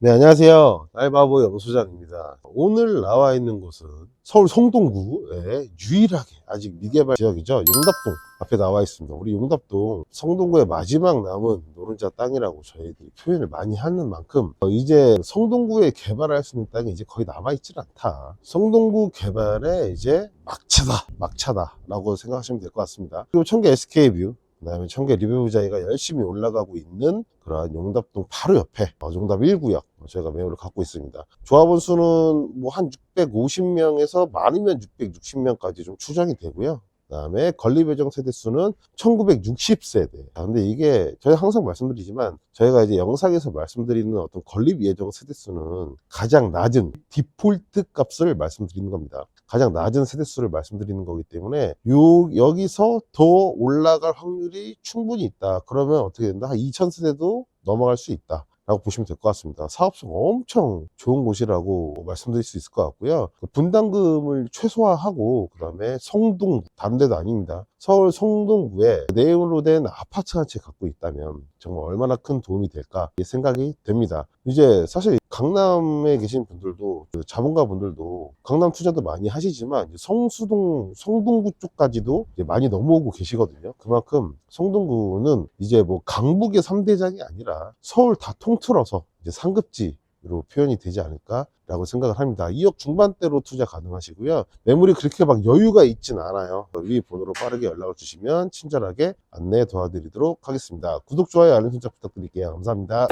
네, 안녕하세요. 알바보 영수장입니다. 오늘 나와 있는 곳은 서울 성동구의 유일하게 아직 미개발 지역이죠. 용답동 앞에 나와 있습니다. 우리 용답동 성동구의 마지막 남은 노른자 땅이라고 저희들이 표현을 많이 하는 만큼 어, 이제 성동구에 개발할 수 있는 땅이 이제 거의 남아있질 않다. 성동구 개발에 이제 막차다, 막차다라고 생각하시면 될 것 같습니다. 그리고 청계 SK뷰 그 다음에 청계 리뷰자이가 열심히 올라가고 있는 그러한 용답동 바로 옆에 어, 용답 1구역 저희가 매물을 갖고 있습니다. 조합원 수는 뭐 한 650명에서 많으면 660명까지 좀 추정이 되고요. 그다음에 예정 세대 수는 1960세대. 아, 근데 이게 저희 항상 말씀드리지만 저희가 이제 영상에서 말씀드리는 어떤 건립 예정 세대 수는 가장 낮은 디폴트 값을 말씀드리는 겁니다. 가장 낮은 세대 수를 말씀드리는 거기 때문에 요 여기서 더 올라갈 확률이 충분히 있다. 그러면 어떻게 된다? 한 2000세대도 넘어갈 수 있다. 라고 보시면 될 것 같습니다. 사업성 엄청 좋은 곳이라고 말씀드릴 수 있을 것 같고요. 그 분담금을 최소화하고 그 다음에 성동 다른 데도 아닙니다. 서울 성동구에 내용으로 된 아파트 한 채 갖고 있다면 정말 얼마나 큰 도움이 될까 생각이 됩니다. 이제 사실 강남에 계신 분들도 그 자본가 분들도 강남 투자도 많이 하시지만 성수동 성동구 쪽까지도 많이 넘어오고 계시거든요. 그만큼 성동구는 이제 뭐 강북의 3대장이 아니라 서울 다 통틀어서 이제 상급지 로 표현이 되지 않을까라고 생각을 합니다. 2억 중반대로 투자 가능하시고요. 매물이 그렇게 막 여유가 있진 않아요. 위 번호로 빠르게 연락을 주시면 친절하게 안내 도와드리도록 하겠습니다. 구독, 좋아요, 알림 설정 부탁드릴게요. 감사합니다.